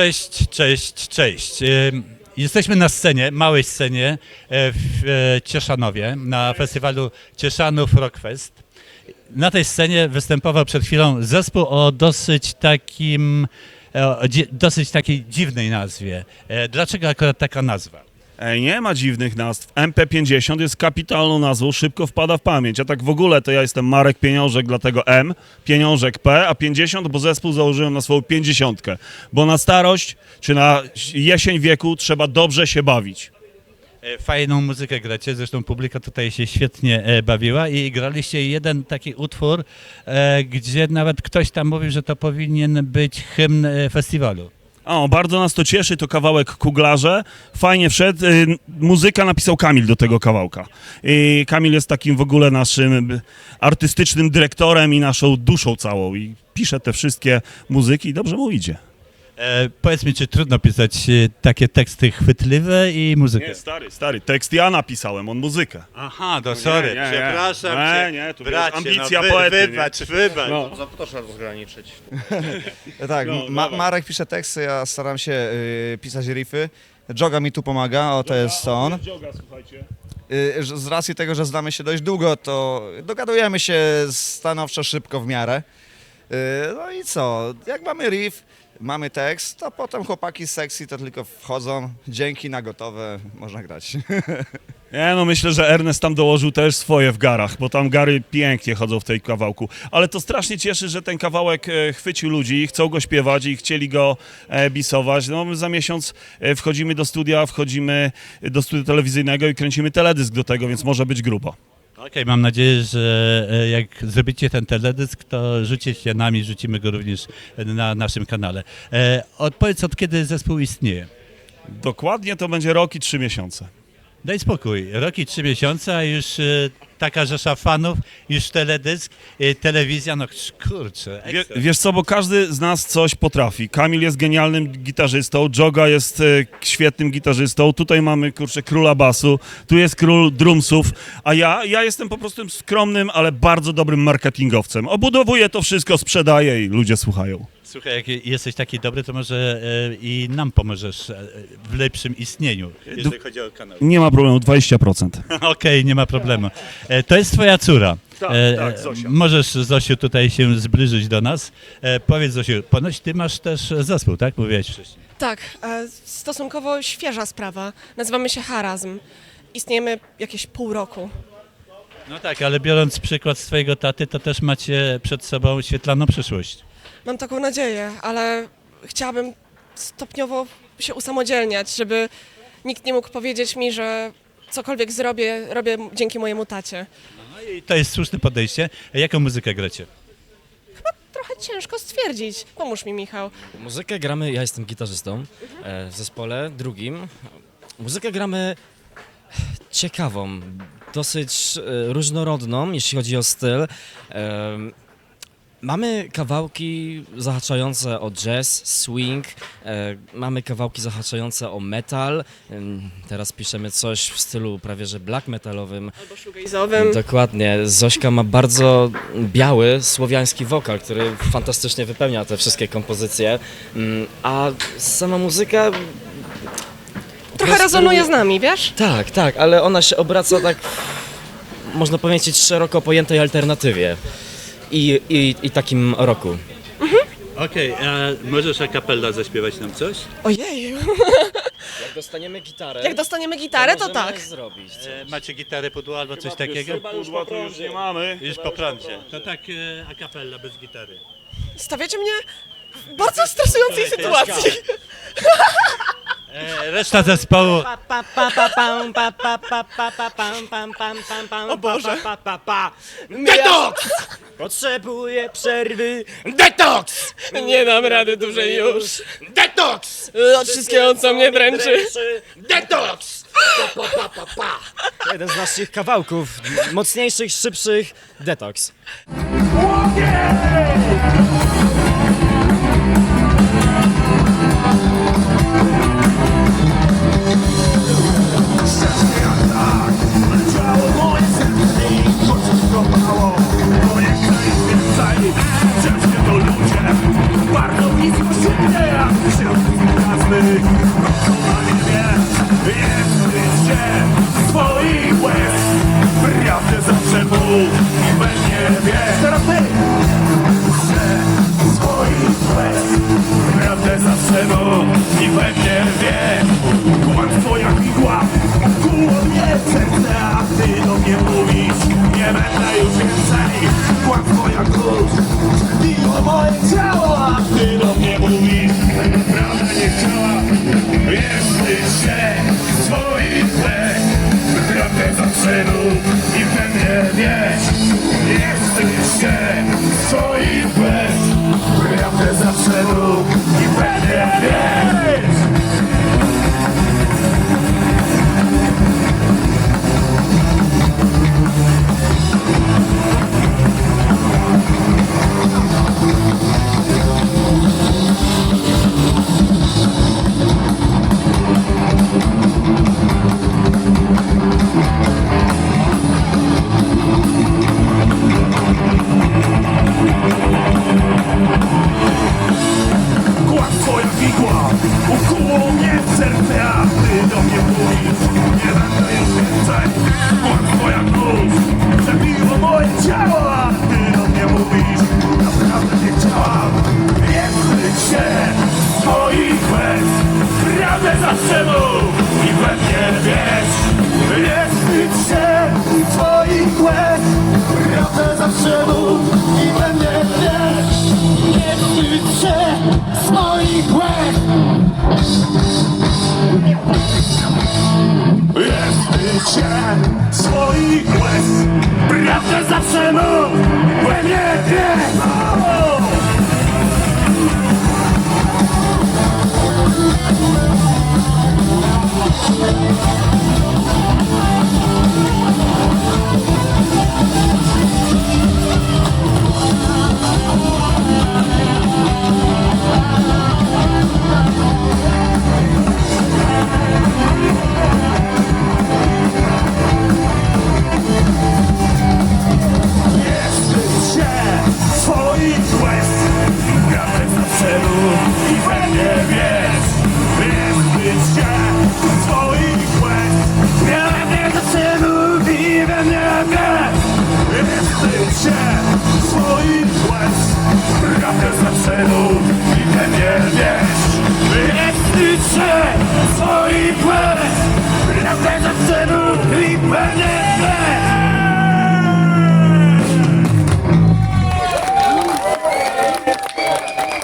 Cześć, cześć, cześć. Jesteśmy na scenie, małej scenie e, w e, Cieszanowie, na festiwalu Cieszanów Rockfest. Na tej scenie występował przed chwilą zespół o dosyć takim, e, o dosyć takiej dziwnej nazwie. Dlaczego akurat taka nazwa? Ej, nie ma dziwnych nazw. MP50 jest kapitalną nazwą, szybko wpada w pamięć. A tak w ogóle to ja jestem Marek Pieniążek, dlatego M, Pieniążek P, a 50, bo zespół założyłem na swoją 50. Bo na starość czy na jesień wieku trzeba dobrze się bawić. E, Fajną muzykę gracie, zresztą publika tutaj się świetnie e, bawiła i graliście jeden taki utwór, e, gdzie nawet ktoś tam mówił, że to powinien być hymn e, festiwalu. O, bardzo nas to cieszy, to kawałek Kuglarze. Fajnie wszedł. Y, Muzyka napisał Kamil do tego kawałka. I Kamil jest takim w ogóle naszym y, artystycznym dyrektorem i naszą duszą całą. I pisze te wszystkie muzyki i dobrze mu idzie. E, powiedz mi, czy trudno pisać e, takie teksty chwytliwe i muzykę? Nie, stary, stary. Tekst ja napisałem, on muzykę. Aha, to sorry. nie, nie. Przepraszam Nie, cię. nie, tu bracie, wiesz, ambicja no, wy, poety, nie? Wybacz, wybacz. No. Za to trzeba ograniczyć. Tak, No, Ma dawaj. Marek pisze teksty, ja staram się y, pisać riffy. Joga mi tu pomaga, o to jest on. Joga, słuchajcie. Y, z racji tego, że znamy się dość długo, to dogadujemy się stanowczo szybko w miarę. Y, no i co, jak mamy riff, mamy tekst, to potem chłopaki z sekcji to tylko wchodzą, dzięki na gotowe, można grać. Nie, no myślę, że Ernest tam dołożył też swoje w garach, bo tam gary pięknie chodzą w tej kawałku. Ale to strasznie cieszy, że ten kawałek e, chwycił ludzi, chcą go śpiewać i chcieli go e, bisować. No my za miesiąc e, wchodzimy do studia, wchodzimy do studia telewizyjnego i kręcimy teledysk do tego, więc może być grubo. Okej, mam nadzieję, że e, jak zrobicie ten teledysk, to rzucicie nami, rzucimy go również na naszym kanale. E, odpowiedz, od kiedy zespół istnieje? Dokładnie to będzie rok i trzy miesiące. Daj spokój, rok i trzy miesiące, a już e, taka rzesza fanów, już teledysk, e, telewizja, no kurczę, Wie, ekstra. wiesz co, bo każdy z nas coś potrafi. Kamil jest genialnym gitarzystą, Joga jest e, świetnym gitarzystą, tutaj mamy, kurczę, króla basu, tu jest król drumsów, a ja, ja jestem po prostu skromnym, ale bardzo dobrym marketingowcem. Obudowuję to wszystko, sprzedaję i ludzie słuchają. Słuchaj, jak jesteś taki dobry, to może e, i nam pomożesz e, w lepszym istnieniu, jeżeli chodzi o kanał. Nie ma problemu, 20%. Okej, nie ma problemu. E, to jest twoja córa. Tak, E, tak, Zosia. Możesz, Zosiu, tutaj się zbliżyć do nas. E, powiedz, Zosiu, ponoć ty masz też zespół, tak? Mówiłeś wcześniej. Tak, e, stosunkowo świeża sprawa. Nazywamy się Harazm. Istniejemy jakieś pół roku. No tak, ale biorąc przykład z twojego taty, to też macie przed sobą świetlaną przyszłość. Mam taką nadzieję, ale chciałabym stopniowo się usamodzielniać, żeby nikt nie mógł powiedzieć mi, że cokolwiek zrobię, robię dzięki mojemu tacie. No i to jest słuszne podejście. A jaką muzykę gracie? Trochę ciężko stwierdzić. Pomóż mi, Michał. Muzykę gramy, ja jestem gitarzystą e, w zespole drugim. Muzykę gramy ciekawą, dosyć e, różnorodną, jeśli chodzi o styl. E, Mamy kawałki zahaczające o jazz, swing, e, mamy kawałki zahaczające o metal. Ym, Teraz piszemy coś w stylu prawie że black metalowym. Albo shoegazowym. Dokładnie. Zośka ma bardzo biały, słowiański wokal, który fantastycznie wypełnia te wszystkie kompozycje. Mm, A sama muzyka. Trochę prostu- rezonuje z nami, wiesz? Tak, tak, ale ona się obraca tak, można powiedzieć, szeroko pojętej alternatywie. I, i, i takim roku. Okej, a możesz a capella zaśpiewać nam coś? Ojej. Jak dostaniemy gitarę. Jak dostaniemy gitarę, to tak. zrobić. E, macie gitarę pudła albo coś takiego? Pudła to już nie mamy. Już po prądzie. To tak e, a capella bez gitary. Stawiacie mnie w bardzo stresującej sytuacji. E, reszta zespołu O Boże. Detoks! Potrzebuję przerwy. Detoks! Nie dam rady dłużej już. Detoks! Od wszystkiego, co mnie dręczy. Detoks! Pa, pa, pa, pa. To jeden z naszych kawałków, mocniejszych, szybszych. Detoks. Leciało Nie wstydź się swoich łez Prawdę zawsze mów i pewnie wiesz Nie wstydź się swoich łez Prawdę zawsze mów i pewnie wiesz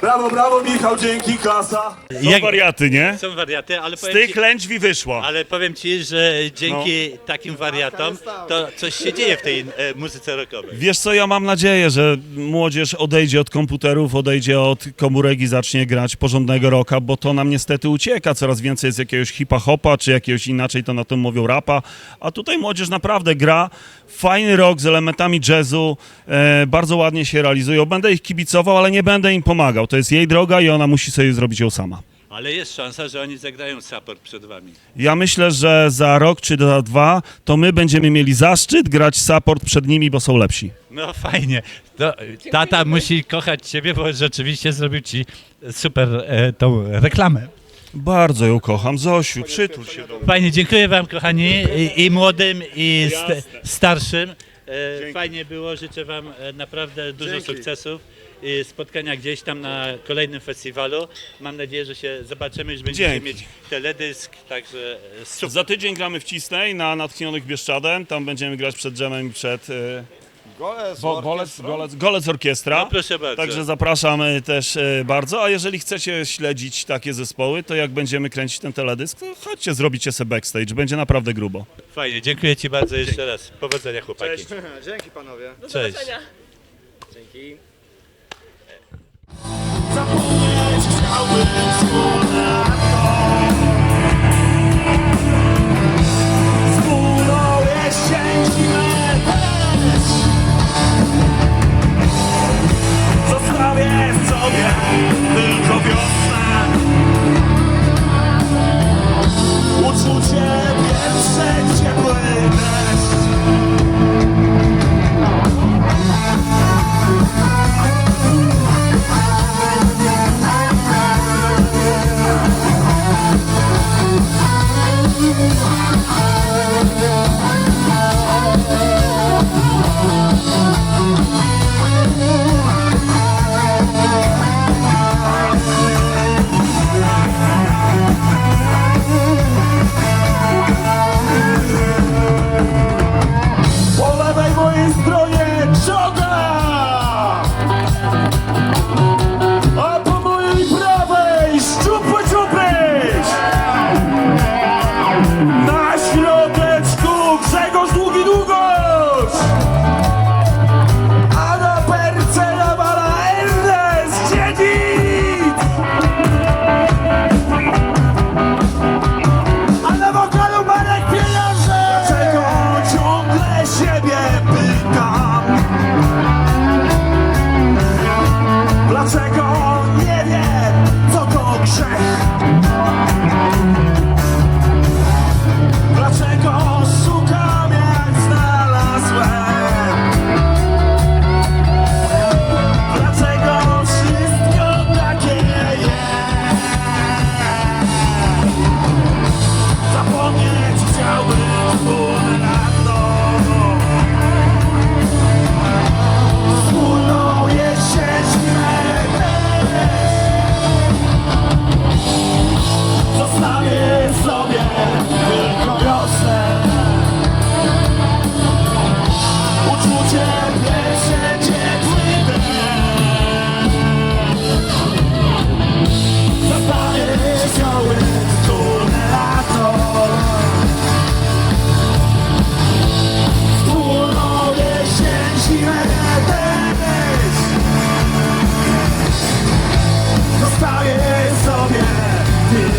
Brawo, brawo Michał, dzięki, klasa. Są Jak- wariaty, nie? Są wariaty, ale Z powiem tych ci, klęczwi wyszła. ale powiem ci, że dzięki takim wariatom to coś się dzieje w tej e, muzyce rockowej. Wiesz co, ja mam nadzieję, że młodzież odejdzie od komputerów, odejdzie od komórek i zacznie grać porządnego rocka, bo to nam niestety ucieka. Coraz więcej jest jakiegoś hipa-hopa, czy jakiegoś inaczej to na tym mówią rapa, a tutaj młodzież naprawdę gra. Fajny rock z elementami jazzu, e, bardzo ładnie się realizują. Będę ich kibicował, ale nie będę im pomagał. To jest jej droga i ona musi sobie zrobić ją sama. Ale jest szansa, że oni zagrają support przed wami. Ja myślę, że za rok czy za dwa to my będziemy mieli zaszczyt grać support przed nimi, bo są lepsi. No fajnie. To, tata musi kochać ciebie, bo rzeczywiście zrobił ci super e, tą reklamę. Bardzo ją kocham. Zosiu, przytul się do mnie. Fajnie, dziękuję wam kochani i, i młodym i st starszym. E, fajnie było, życzę wam e, naprawdę dużo sukcesów spotkania gdzieś tam na kolejnym festiwalu. Mam nadzieję, że się zobaczymy, że będziecie Dzięki. mieć teledysk, także e, super. Za tydzień gramy w Cisnej na Natchnionych Bieszczadem. Tam będziemy grać przed dżemem i przed e, Golec, Go- Golec, Golec, Golec Orkiestra. No proszę bardzo. Także zapraszamy też e, bardzo, a jeżeli chcecie śledzić takie zespoły, to jak będziemy kręcić ten teledysk, to chodźcie, zrobicie sobie backstage, będzie naprawdę grubo. Fajnie, dziękuję ci bardzo jeszcze raz. Powodzenia chłopaki. Dzięki panowie. Cześć. Zapomnieć always go.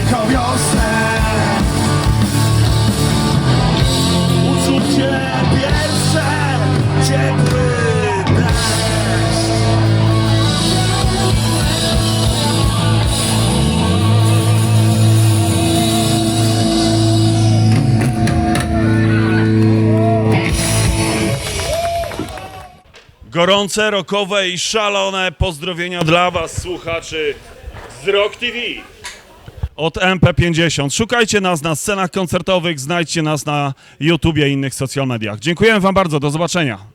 Tylko wiosnę Uczucie pierwsze, ciepły Gorące, rokowe i szalone pozdrowienia dla Was, słuchaczy z Rock TV. Od MP50. Szukajcie nas na scenach koncertowych, znajdźcie nas na YouTubie i innych social mediach. Dziękujemy Wam bardzo, do zobaczenia.